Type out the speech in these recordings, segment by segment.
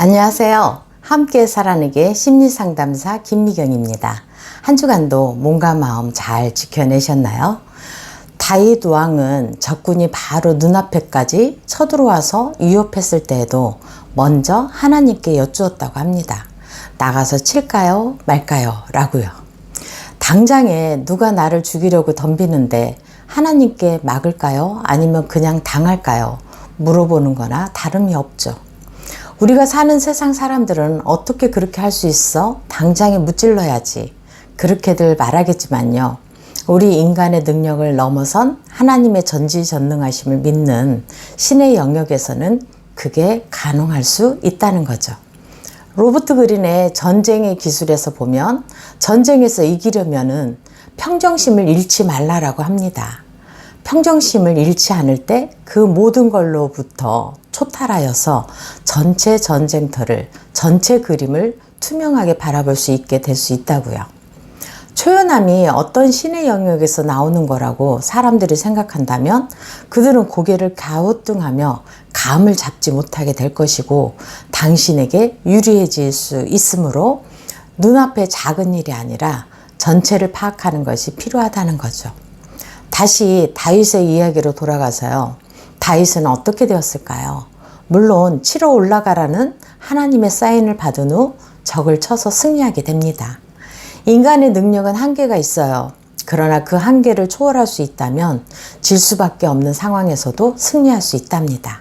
안녕하세요. 함께 살아내게 심리상담사 김미경입니다. 한 주간도 몸과 마음 잘 지켜내셨나요? 다윗 왕은 적군이 바로 눈앞에까지 쳐들어와서 위협했을 때에도 먼저 하나님께 여쭈었다고 합니다. 나가서 칠까요? 말까요? 라고요. 당장에 누가 나를 죽이려고 덤비는데 하나님께 막을까요? 아니면 그냥 당할까요? 물어보는 거나 다름이 없죠. 우리가 사는 세상 사람들은 어떻게 그렇게 할 수 있어? 당장에 무찔러야지. 그렇게들 말하겠지만요. 우리 인간의 능력을 넘어선 하나님의 전지전능하심을 믿는 신의 영역에서는 그게 가능할 수 있다는 거죠. 로버트 그린의 전쟁의 기술에서 보면 전쟁에서 이기려면은 평정심을 잃지 말라라고 합니다. 평정심을 잃지 않을 때 그 모든 걸로부터 초탈하여서 전체 전쟁터를, 전체 그림을 투명하게 바라볼 수 있게 될 수 있다고요. 초연함이 어떤 신의 영역에서 나오는 거라고 사람들이 생각한다면 그들은 고개를 갸우뚱하며 감을 잡지 못하게 될 것이고 당신에게 유리해질 수 있으므로 눈앞에 작은 일이 아니라 전체를 파악하는 것이 필요하다는 거죠. 다시 다윗의 이야기로 돌아가서요. 다윗은 어떻게 되었을까요? 물론 치러 올라가라는 하나님의 사인을 받은 후 적을 쳐서 승리하게 됩니다. 인간의 능력은 한계가 있어요. 그러나 그 한계를 초월할 수 있다면 질 수밖에 없는 상황에서도 승리할 수 있답니다.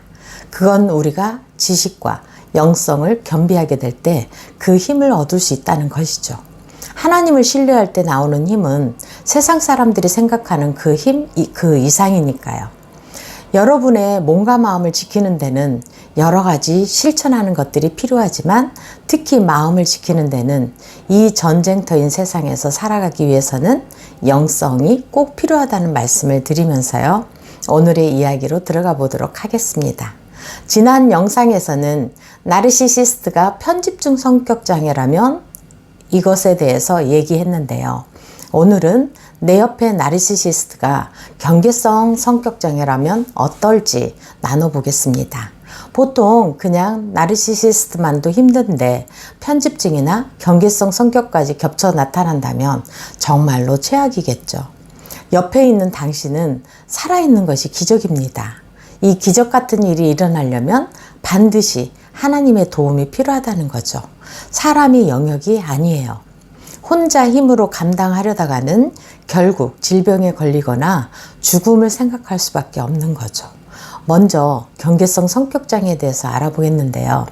그건 우리가 지식과 영성을 겸비하게 될 때 그 힘을 얻을 수 있다는 것이죠. 하나님을 신뢰할 때 나오는 힘은 세상 사람들이 생각하는 그 힘, 그 이상이니까요. 여러분의 몸과 마음을 지키는 데는 여러 가지 실천하는 것들이 필요하지만 특히 마음을 지키는 데는 이 전쟁터인 세상에서 살아가기 위해서는 영성이 꼭 필요하다는 말씀을 드리면서요. 오늘의 이야기로 들어가 보도록 하겠습니다. 지난 영상에서는 나르시시스트가 편집중 성격 장애라면 이것에 대해서 얘기했는데요. 오늘은 내 옆에 나르시시스트가 경계성 성격 장애라면 어떨지 나눠보겠습니다. 보통 그냥 나르시시스트만도 힘든데 편집증이나 경계성 성격까지 겹쳐 나타난다면 정말로 최악이겠죠. 옆에 있는 당신은 살아있는 것이 기적입니다. 이 기적 같은 일이 일어나려면 반드시 하나님의 도움이 필요하다는 거죠. 사람의 영역이 아니에요. 혼자 힘으로 감당하려다가는 결국 질병에 걸리거나 죽음을 생각할 수밖에 없는 거죠. 먼저 경계성 성격장애에 대해서 알아보겠는데요.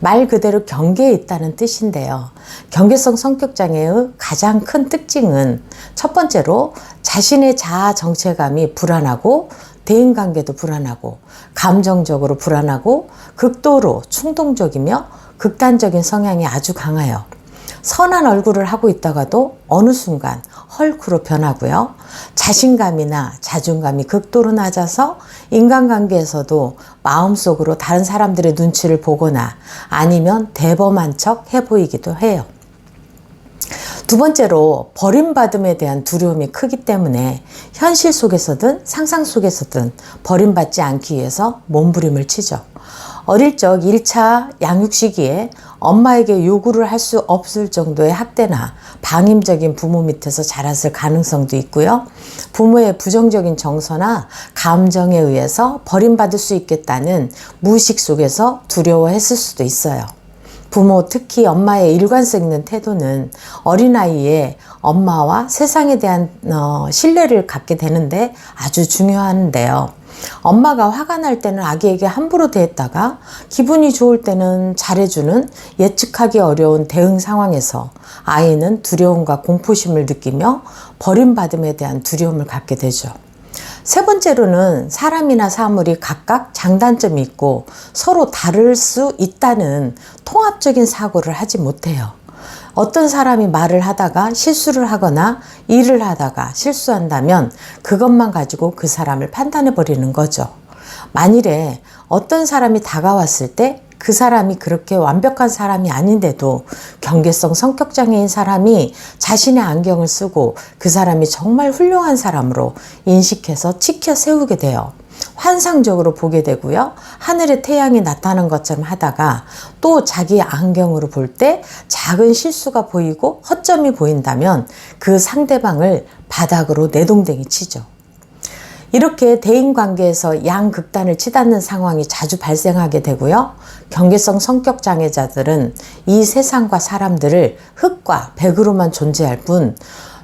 말 그대로 경계에 있다는 뜻인데요. 경계성 성격장애의 가장 큰 특징은 첫 번째로 자신의 자아 정체감이 불안하고 대인 관계도 불안하고 감정적으로 불안하고 극도로 충동적이며 극단적인 성향이 아주 강하여 선한 얼굴을 하고 있다가도 어느 순간 헐크로 변하고요. 자신감이나 자존감이 극도로 낮아서 인간관계에서도 마음속으로 다른 사람들의 눈치를 보거나 아니면 대범한 척 해보이기도 해요. 두 번째로 버림받음에 대한 두려움이 크기 때문에 현실 속에서든 상상 속에서든 버림받지 않기 위해서 몸부림을 치죠. 어릴 적 1차 양육 시기에 엄마에게 요구를 할 수 없을 정도의 학대나 방임적인 부모 밑에서 자랐을 가능성도 있고요. 부모의 부정적인 정서나 감정에 의해서 버림받을 수 있겠다는 무의식 속에서 두려워했을 수도 있어요. 부모, 특히 엄마의 일관성 있는 태도는 어린아이의 엄마와 세상에 대한 어, 신뢰를 갖게 되는데 아주 중요한데요. 엄마가 화가 날 때는 아기에게 함부로 대했다가 기분이 좋을 때는 잘해주는 예측하기 어려운 대응 상황에서 아이는 두려움과 공포심을 느끼며 버림받음에 대한 두려움을 갖게 되죠. 세 번째로는 사람이나 사물이 각각 장단점이 있고 서로 다를 수 있다는 통합적인 사고를 하지 못해요. 어떤 사람이 말을 하다가 실수를 하거나 일을 하다가 실수한다면 그것만 가지고 그 사람을 판단해 버리는 거죠. 만일에 어떤 사람이 다가왔을 때 그 사람이 그렇게 완벽한 사람이 아닌데도 경계성 성격장애인 사람이 자신의 안경을 쓰고 그 사람이 정말 훌륭한 사람으로 인식해서 치켜 세우게 돼요. 환상적으로 보게 되고요. 하늘에 태양이 나타난 것처럼 하다가 또 자기 안경으로 볼 때 작은 실수가 보이고 허점이 보인다면 그 상대방을 바닥으로 내동댕이 치죠. 이렇게 대인 관계에서 양극단을 치닫는 상황이 자주 발생하게 되고요. 경계성 성격 장애자들은 이 세상과 사람들을 흑과 백으로만 존재할 뿐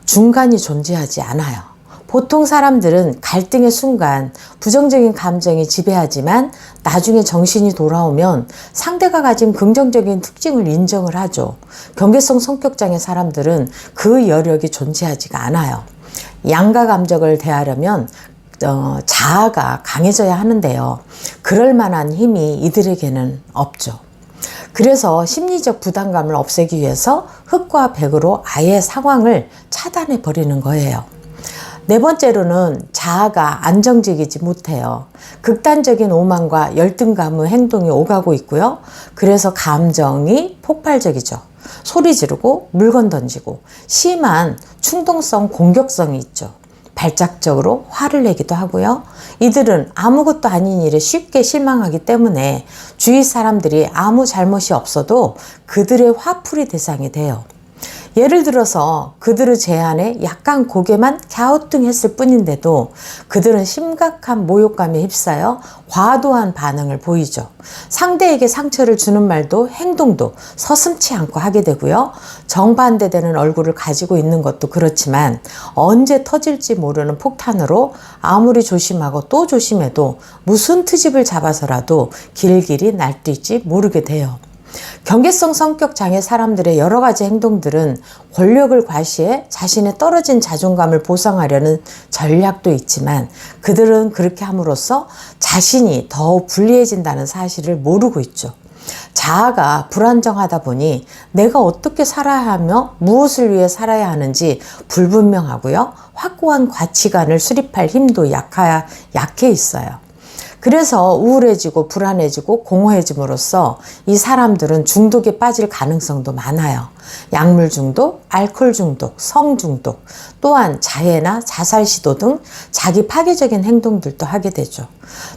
중간이 존재하지 않아요. 보통 사람들은 갈등의 순간 부정적인 감정이 지배하지만 나중에 정신이 돌아오면 상대가 가진 긍정적인 특징을 인정을 하죠. 경계성 성격장애 사람들은 그 여력이 존재하지가 않아요. 양가 감정을 대하려면 어, 자아가 강해져야 하는데요. 그럴 만한 힘이 이들에게는 없죠. 그래서 심리적 부담감을 없애기 위해서 흑과 백으로 아예 상황을 차단해 버리는 거예요. 네 번째로는 자아가 안정적이지 못해요. 극단적인 오만과 열등감의 행동이 오가고 있고요. 그래서 감정이 폭발적이죠. 소리 지르고 물건 던지고 심한 충동성 공격성이 있죠. 발작적으로 화를 내기도 하고요. 이들은 아무것도 아닌 일에 쉽게 실망하기 때문에 주위 사람들이 아무 잘못이 없어도 그들의 화풀이 대상이 돼요. 예를 들어서 그들의 제안에 약간 고개만 갸우뚱했을 뿐인데도 그들은 심각한 모욕감에 휩싸여 과도한 반응을 보이죠. 상대에게 상처를 주는 말도 행동도 서슴치 않고 하게 되고요. 정반대되는 얼굴을 가지고 있는 것도 그렇지만 언제 터질지 모르는 폭탄으로 아무리 조심하고 또 조심해도 무슨 트집을 잡아서라도 길길이 날뛸지 모르게 돼요. 경계성 성격 장애 사람들의 여러 가지 행동들은 권력을 과시해 자신의 떨어진 자존감을 보상하려는 전략도 있지만 그들은 그렇게 함으로써 자신이 더 불리해진다는 사실을 모르고 있죠. 자아가 불안정하다 보니 내가 어떻게 살아야 하며 무엇을 위해 살아야 하는지 불분명하고요. 확고한 가치관을 수립할 힘도 약하, 약해 있어요. 그래서 우울해지고 불안해지고 공허해짐으로써 이 사람들은 중독에 빠질 가능성도 많아요. 약물 중독, 알코올 중독, 성 중독, 또한 자해나 자살 시도 등 자기 파괴적인 행동들도 하게 되죠.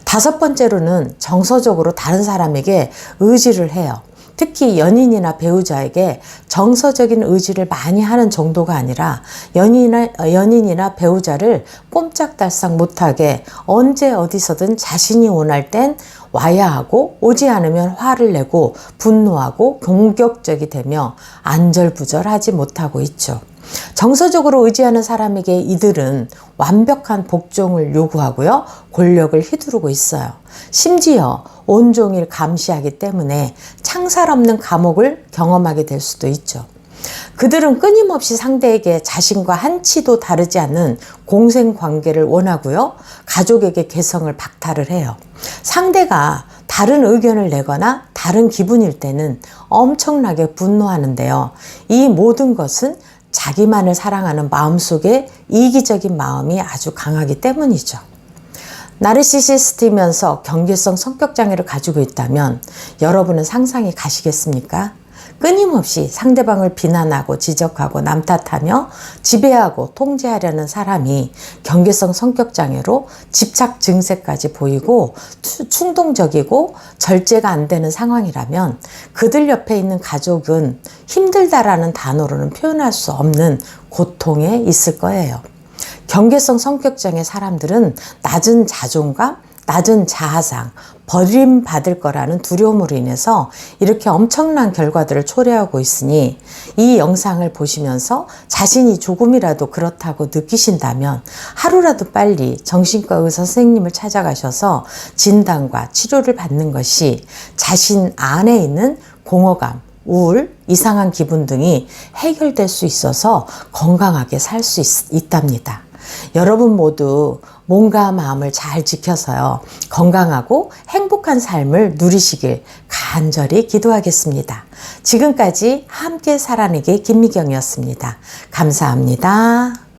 다섯 번째로는 정서적으로 다른 사람에게 의지를 해요. 특히 연인이나 배우자에게 정서적인 의지를 많이 하는 정도가 아니라 연인이나, 연인이나 배우자를 꼼짝달싹 못하게 언제 어디서든 자신이 원할 땐 와야 하고 오지 않으면 화를 내고 분노하고 공격적이 되며 안절부절하지 못하고 있죠. 정서적으로 의지하는 사람에게 이들은 완벽한 복종을 요구하고요. 권력을 휘두르고 있어요. 심지어 온종일 감시하기 때문에 창살 없는 감옥을 경험하게 될 수도 있죠. 그들은 끊임없이 상대에게 자신과 한치도 다르지 않는 공생 관계를 원하고요. 가족에게 개성을 박탈을 해요. 상대가 다른 의견을 내거나 다른 기분일 때는 엄청나게 분노하는데요. 이 모든 것은 자기만을 사랑하는 마음속에 이기적인 마음이 아주 강하기 때문이죠. 나르시시스트면서 경계성 성격 장애를 가지고 있다면 여러분은 상상이 가시겠습니까? 끊임없이 상대방을 비난하고 지적하고 남 탓하며 지배하고 통제하려는 사람이 경계성 성격 장애로 집착 증세까지 보이고 충동적이고 절제가 안 되는 상황이라면 그들 옆에 있는 가족은 힘들다라는 단어로는 표현할 수 없는 고통에 있을 거예요. 경계성 성격장애 사람들은 낮은 자존감, 낮은 자아상, 버림받을 거라는 두려움으로 인해서 이렇게 엄청난 결과들을 초래하고 있으니 이 영상을 보시면서 자신이 조금이라도 그렇다고 느끼신다면 하루라도 빨리 정신과 의사 선생님을 찾아가셔서 진단과 치료를 받는 것이 자신 안에 있는 공허감, 우울, 이상한 기분 등이 해결될 수 있어서 건강하게 살 수 있답니다. 여러분 모두 몸과 마음을 잘 지켜서요. 건강하고 행복한 삶을 누리시길 간절히 기도하겠습니다. 지금까지 함께 살아내기 김미경이었습니다. 감사합니다.